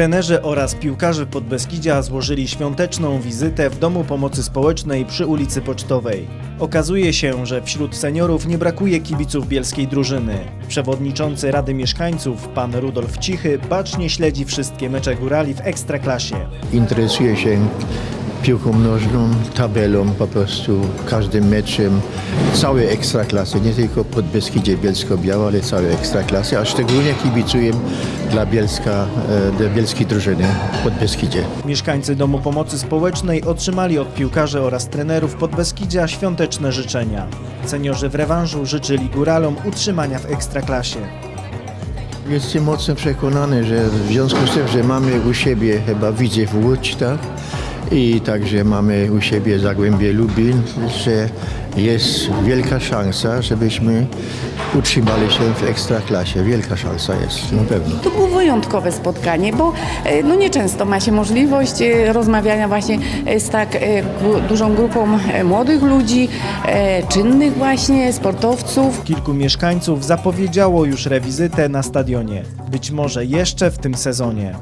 Trenerzy oraz piłkarze Podbeskidzia złożyli świąteczną wizytę w Domu Pomocy Społecznej przy ulicy Pocztowej. Okazuje się, że wśród seniorów nie brakuje kibiców bielskiej drużyny. Przewodniczący Rady Mieszkańców, pan Rudolf Cichy, bacznie śledzi wszystkie mecze górali w Ekstraklasie. interesuje się piłką nożną, tabelą, po prostu każdym meczem całej ekstraklasy, nie tylko pod Beskidzie Bielsko-Biała, ale całej ekstraklasy, a szczególnie kibicuję dla Bielska, e, dla bielskiej drużyny pod Beskidzie. Mieszkańcy Domu Pomocy Społecznej otrzymali od piłkarzy oraz trenerów Podbeskidzia świąteczne życzenia. Seniorzy w rewanżu życzyli góralom utrzymania w Ekstraklasie. Jestem mocno przekonany, że w związku z tym, że mamy u siebie chyba widzę w Łódź, tak? I także mamy u siebie Zagłębie Lubin, że jest wielka szansa, żebyśmy utrzymali się w ekstraklasie. Wielka szansa jest, na pewno. To było wyjątkowe spotkanie, bo e, no nieczęsto ma się możliwość e, rozmawiania właśnie e, z tak dużą grupą młodych ludzi, czynnych właśnie, sportowców. Kilku mieszkańców zapowiedziało już rewizytę na stadionie. Być może jeszcze w tym sezonie.